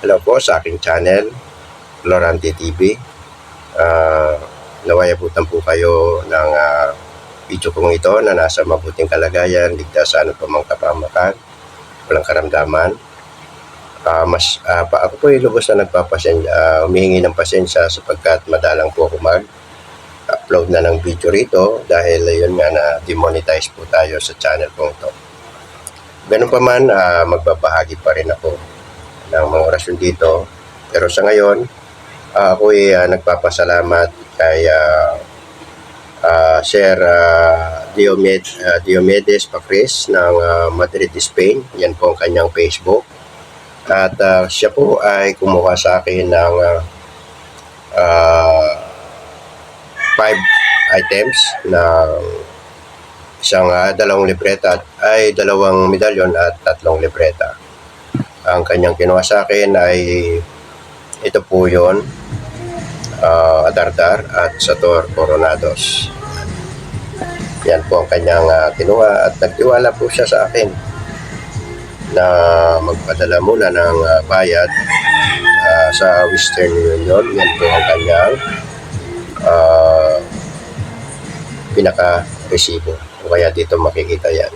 Hello po sa aking channel, Lorante TV. Uh, naway abutan po kayo ng ah, video kong ito na nasa mabuting kalagayan, ligtas sa ano mang kapamakan, walang karamdaman. Ah, mas, ah, pa, ako po ay lubos na nagpapasen, ah, humihingi ng pasensya sapagkat madalang po ako mag upload na ng video rito dahil yun nga na demonetize po tayo sa channel kong ito. Ganun pa man, ah, magbabahagi pa rin ako ng mga orasyon dito. Pero sa ngayon, ah, ako ay ah, nagpapasalamat kay ah, ah, Sir ah, Diomed, Diomedes Pacris ng ah, Madrid, Spain. Yan po ang kanyang Facebook. At ah, siya po ay kumuha sa akin ng ah, ah, five items ng isang ah, dalawang libreta at ay dalawang medalyon at tatlong libreta. Ang kanyang kinuha sa akin ay ito po yun, ah, Adardar at Sator Coronados. Yan po ang kanyang ah, kinuha at nagtiwala po siya sa akin na magpadala muna ng ah, bayad ah, sa Western Union. Yan po ang kanyang ah, pinaka-resibo. O kaya dito makikita yan.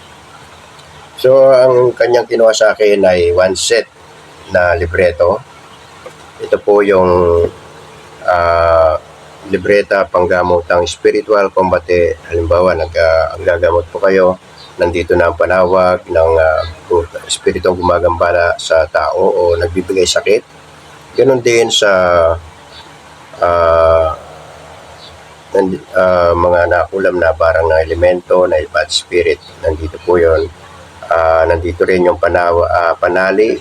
So, ang kanyang kinuha sa akin ay one set na libreto. Ito po yung ah, libreta panggamotang spiritual combate. Halimbawa, nag, ah, ang gagamot po kayo, nandito na ang panawag ng uh, espiritong gumagambala sa tao o nagbibigay sakit. Ganon din sa ah, nandi- ah, mga nakulam na barang na elemento na bad spirit. Nandito po yon Ah, nandito rin yung panawa, ah, panali,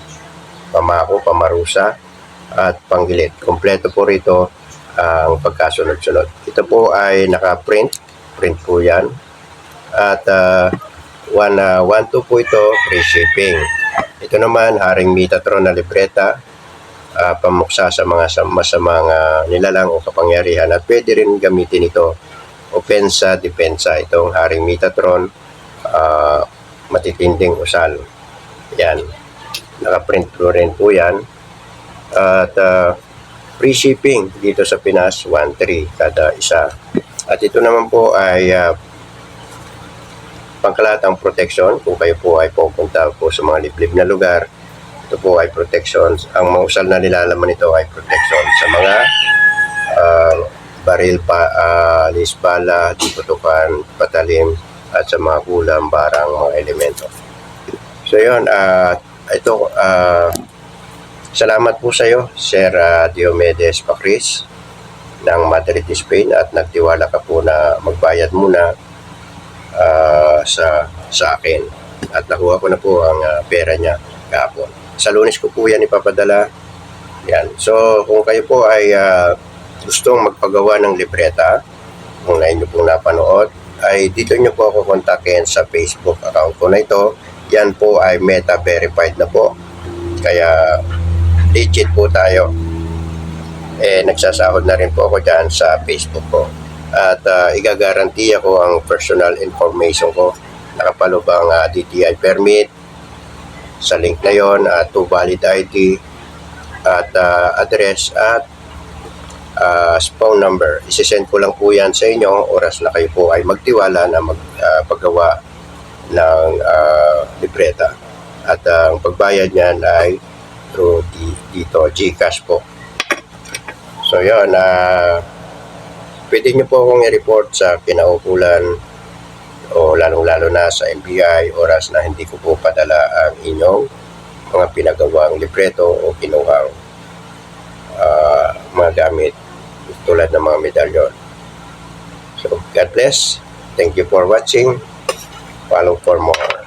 pamako, pamarusa, at panggilit. Kompleto po rito ang pagkasunod-sunod. Ito po ay naka-print. Print po yan. At uh, one, uh, one, two po ito, free shipping. Ito naman, Haring Metatron na libreta, ah, pamuksa sa mga sa, masamang ah, nilalang o kapangyarihan at pwede rin gamitin ito opensa, depensa. Itong Haring Metatron, ah, matitinding usal. Yan. Nakaprint po rin po yan. At ah, free shipping dito sa Pinas, 1.3 kada isa. At ito naman po ay ah, pangkalatang protection kung kayo po ay pupunta po sa mga liblib na lugar. Ito po ay protection. Ang mga usal na nilalaman nito ay protection sa mga ah, baril pa, uh, lisbala, diputukan, patalim, at sa mga kulam, barang, mga elemento. So yun, ah, ito, ah, salamat po sa iyo, Sir ah, Diomedes Pacris ng Madrid, Spain at nagtiwala ka po na magbayad muna ah, sa sa akin at nakuha ko na po ang ah, pera niya kahapon. Sa lunes ko po yan ipapadala. Yan. So kung kayo po ay ah, gustong magpagawa ng libreta, kung na inyo pong napanood, ay dito nyo po ako kontakin sa Facebook account ko na ito. Yan po ay meta verified na po. Kaya legit po tayo. Eh, nagsasahod na rin po ako dyan sa Facebook ko. At uh, igagaranti ako ang personal information ko. Nakapalubang uh, DTI permit sa link na yon at to valid ID at ah, address at uh, phone number. Isisend ko lang po yan sa inyo oras na kayo po ay magtiwala na magpagawa ng uh, libreta. At uh, ang pagbayad niyan ay through di, dito, Gcash po. So yun, uh, pwede nyo po akong i-report sa kinaukulan o lalong-lalo na sa NBI oras na hindi ko po padala ang inyong mga pinagawang libreto o kinuhang ah, mga gamit tulad ng mga medalyon. So, God bless. Thank you for watching. Follow for more.